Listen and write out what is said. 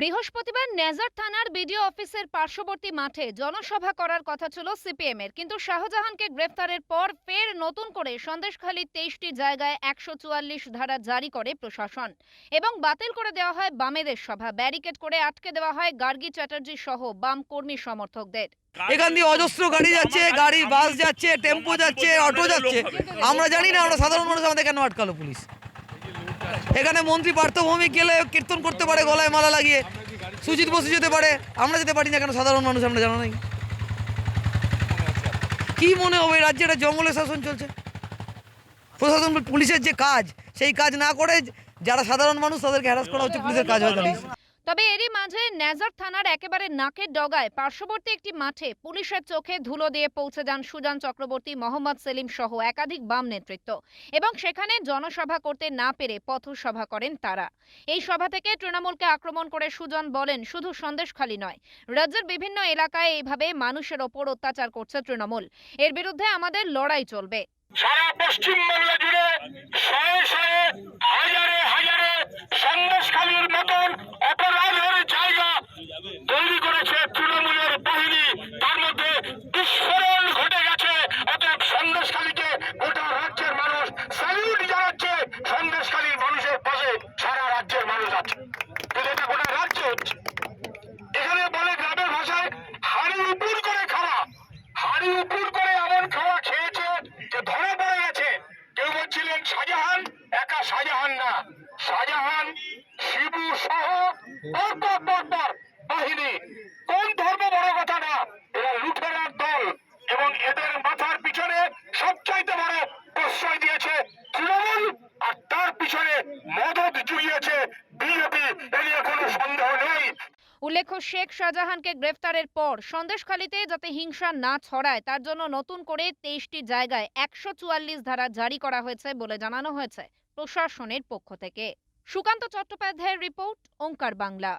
বৃহস্পতিবার নেজার থানার বিডিও অফিসের পার্শ্ববর্তী মাঠে জনসভা করার কথা ছিল সিপিএম এর কিন্তু শাহজাহানকে গ্রেফতারের পর ফের নতুন করে সন্দেশখালীর তেইশটি জায়গায় একশো চুয়াল্লিশ ধারা জারি করে প্রশাসন এবং বাতিল করে দেওয়া হয় বামেদের সভা ব্যারিকেড করে আটকে দেওয়া হয় গার্গী চ্যাটার্জি সহ বাম কর্মী সমর্থকদের। এখান দিয়ে অজস্র গাড়ি যাচ্ছে গাড়ি বাস যাচ্ছে টেম্পো যাচ্ছে অটো যাচ্ছে। আমরা জানি না আমরা সাধারণ মানুষ আমাদের কেন আটকালো পুলিশ? এখানে মন্ত্রী পার্থভূমি গেলে কীর্তন করতে পারে, গলায় মালা লাগিয়ে। সুজিত বসু যেতে পারে। আমরা যেতে পারি না কেন? সাধারণ মানুষ আমরা জানা নাই। কি মনে হবে? রাজ্যে একটা জঙ্গলের শাসন চলছে। প্রশাসন পুলিশের যে কাজ, সেই কাজ না করে যারা সাধারণ মানুষ তাদেরকে হ্যারাস করা হচ্ছে, পুলিশের কাজ হয়ে দাঁড়িয়েছে। তবে এরই মাঝে নেজার থানার একেবারে নাকের ডগায় পার্শ্ববর্তী একটি মাঠে পুলিশের চোখে ধুলো দিয়ে পৌঁছে যান সুজান চক্রবর্তী, মোহাম্মদ সেলিম সহ একাধিক বাম নেতৃত্ব এবং সেখানে জনসভা করতে না পেরে পথসভা করেন তারা। এই সভা থেকে তৃণমূলকে আক্রমণ করে সুজন বলেন, শুধু সন্দেশখালী নয়, রাজ্যের বিভিন্ন এলাকায় এইভাবে মানুষের ওপর অত্যাচার করছে তৃণমূল। এর বিরুদ্ধে আমাদের লড়াই চলবে। সারা পশ্চিম জুড়ে শয়ে শয়ে শাহজাহান, শিবু সহ পরপর বাহিনী। কোন ধর্ম বড় কথা না, এরা লুঠেরার দল এবং এদের মাথার পিছনে সবচাইতে বড় প্রশ্রয় দিয়েছে তৃণমূল, আর তার পিছনে মদত জুগিয়েছে বিজেপি। এ নিয়ে কোনো সন্দেহ নেই। উল্লেখ্য, শেখ শাহজাহানকে গ্রেফতারের পর সন্দেশখালীতে যাতে হিংসা না ছড়ায়, তার জন্য নতুন করে তেইশটি জায়গায় একশো চুয়াল্লিশ ধারা জারি করা হয়েছে বলে জানানো হয়েছে। প্রশাসনের পক্ষ থেকে। সুকান্ত চট্টোপাধ্যায়ের রিপোর্ট ওঙ্কার বাংলা।